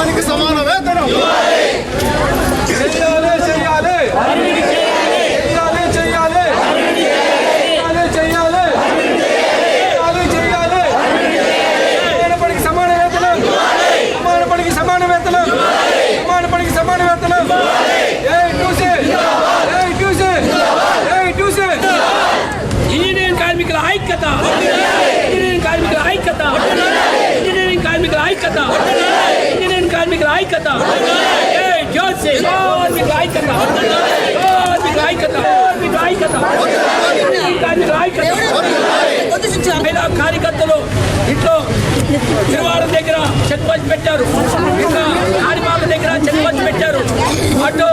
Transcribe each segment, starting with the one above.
పనికి సమాన వేతనం చేయాలి చేయాలి చేయాలి చేయాలి ஐக்கியதா ஐக்கியதா ஐக்கியதா కార్మికుల ఐక్యత. కార్మికుల ఐక్యత. కార్మికుల ఐక్యత. కార్మికుల ఐక్యత. కార్మికుల ఐక్యత. మహిళా కార్యకర్తలు ఇంట్లో తిరువారం దగ్గర చెక్ పోస్ట్ పెట్టారు. ఇంకా ఆడిమాల దగ్గర చెక్ పోస్ట్ పెట్టారు. అటు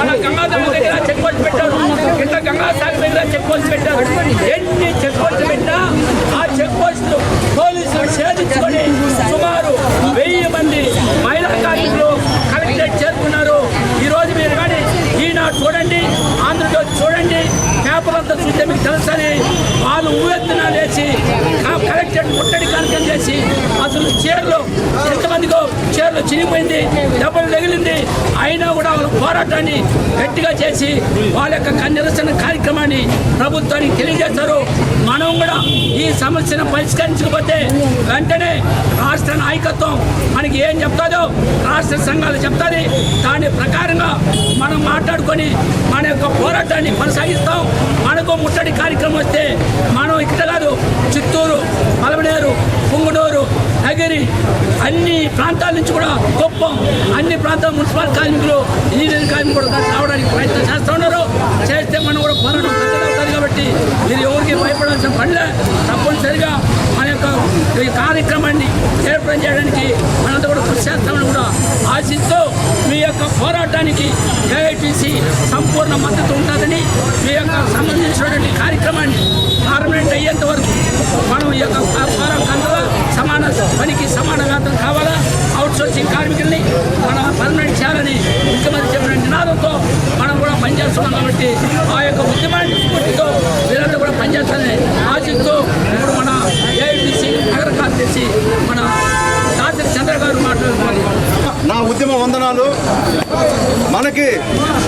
మన గంగాధర దగ్గర చెక్ పోస్ట్ పెట్టారు. ఇట్లా గంగాసాగర్ దగ్గర చెక్ పోస్ట్ పెట్టారు. ఎన్ని చెక్ పోస్ట్ పెట్టినా ఆ చెక్ పోస్ట్ పోలీసులు ఛేదించుకొని సుమారు వెయ్యి మంది మహిళా కార్మికులు కలెక్టరేట్ చేరుకున్నారు ఈ రోజు మీరు కానీ ఈనాడు చూడండి ఆంధ్రజ్యోతి చూడండి పేపర్ చూస్తే మీకు తెలుసని వాళ్ళు ఊవెత్తున లేచి ఆ కలెక్టరేట్ ముట్టడి కార్యక్రమం చేసి అసలు చీరలు ఎంతమందికో చీరలు చినిగిపోయింది దెబ్బలు తగిలింది. అయినా కూడా వాళ్ళ పోరాటాన్ని గట్టిగా చేసి వాళ్ళ యొక్క నిరసన కార్యక్రమాన్ని ప్రభుత్వానికి తెలియజేస్తారు మనం కూడా ఈ సమస్యను పరిష్కరించకపోతే వెంటనే రాష్ట్ర నాయకత్వం మనకి ఏం చెప్తాదో రాష్ట్ర సంఘాలు చెప్తాది. దాని ప్రకారంగా మనం మాట్లాడుకొని మన యొక్క పోరాటాన్ని కొనసాగిస్తాం. ముట్టడి కార్యక్రమం వస్తే మనం ఇక్కడ కాదు. చిత్తూరు పలమనేరు పుంగునూరు నగిరి అన్ని ప్రాంతాల నుంచి కూడా కుప్పం అన్ని ప్రాంతాల మున్సిపల్ కార్మికులు ఇంజనీరింగ్ కార్మికులు కూడా రావడానికి ప్రయత్నం చేస్తూ ఉన్నారు. చేస్తే మనం కూడా పోరాటం పెద్దదవుతుంది కాబట్టి మీరు ఎవరికి భయపడాల్సిన పనిలే తప్పనిసరిగా మన యొక్క ఈ కార్యక్రమాన్ని ఏర్పాటు చేయడానికి మనంతా కూడా కృషి చేస్తామని కూడా ఆశిస్తూ మీ యొక్క పోరాటానికి ఏఐటీసీ సంపూర్ణ మద్దతు ఉంటుందని మీ యొక్క సంబంధించినటువంటి కార్యక్రమాన్ని పార్లమెంట్ అయ్యేంత వరకు మనం ఈ యొక్క పోరాటంలో సమాన పనికి సమాన వేతనం కావాలా? అవుట్ సోర్సింగ్ కార్మికుల్ని మనం పర్మనెంట్ చేయాలని ముఖ్యమంత్రి చెప్పిన నినాదంతో మనం కూడా పనిచేస్తున్నాం కాబట్టి ఆ యొక్క నా వందనాలు. మనకి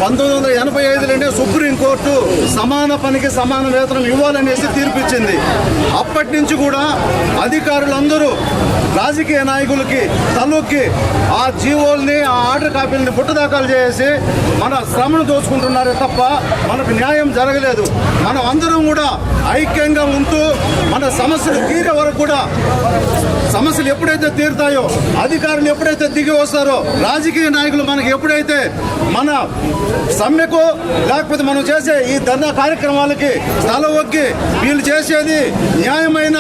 పంతొమ్మిది వందల ఎనభై ఐదులోనే సుప్రీంకోర్టు సమాన పనికి సమాన వేతనం ఇవ్వాలనేసి తీర్పిచ్చింది. అప్పటి నుంచి కూడా అధికారులందరూ రాజకీయ నాయకులకి తలొక్కి ఆ జీవోల్ని ఆ ఆర్డర్ కాపీలని పుట్టదాఖలు చేసి మన శ్రమను దోచుకుంటున్నారే తప్ప మనకు న్యాయం జరగలేదు. మనం అందరం కూడా ఐక్యంగా ఉంటూ మన సమస్యలు తీరే వరకు కూడా సమస్యలు ఎప్పుడైతే తీరుతాయో అధికారులు ఎప్పుడైతే దిగి వస్తారో రాజకీయ నాయకులు మనకి ఎప్పుడైతే మన సమ్మెకు లేకపోతే మనం చేసే ఈ ధర్నా కార్యక్రమాలకి తల ఒగ్గి వీళ్ళు చేసేది న్యాయమైన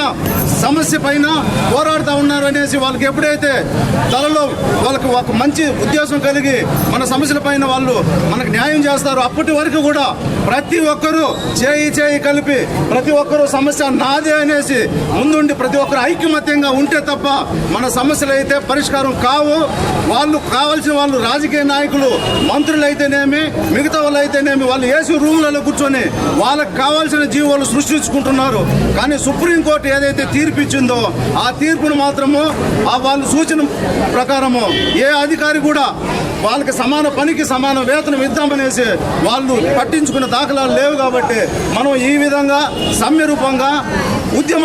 సమస్య పైన పోరాడుతూ ఉన్నారు అనేసి వాళ్ళకి ఎప్పుడైతే తలలో వాళ్ళకి ఒక మంచి ఉద్దేశం కలిగి మన సమస్యల పైన వాళ్ళు మనకు న్యాయం చేస్తారు అప్పటి వరకు కూడా ప్రతి ఒక్కరూ చేయి చేయి కలిపి ప్రతి ఒక్కరూ సమస్య నాదే అనేసి ముందుండి ప్రతి ఒక్కరు ఐక్యమత్యంగా ఉంటే తప్ప మన సమస్యలు అయితే పరిష్కారం కావు. వాళ్ళు కావాల్సిన వాళ్ళు రాజకీయ నాయకులు మంత్రులు అయితేనేమి మిగతా వాళ్ళు అయితేనేమి వాళ్ళు ఏసీ రూములలో కూర్చొని వాళ్ళకి కావాల్సిన జీవోలు సృష్టించుకుంటున్నారు. కానీ సుప్రీంకోర్టు ఏదైతే తీర్పు ఇచ్చిందో ఆ తీర్పును మాత్రము ఆ వాళ్ళు సూచన ప్రకారము ఏ అధికారి కూడా వాళ్ళకి సమాన పనికి సమాన వేతనం ఇద్దామనేసి వాళ్ళు పట్టించుకున్న దాఖలాలు లేవు కాబట్టి మనం ఈ విధంగా సమ్యరూపంగా ఉద్యమ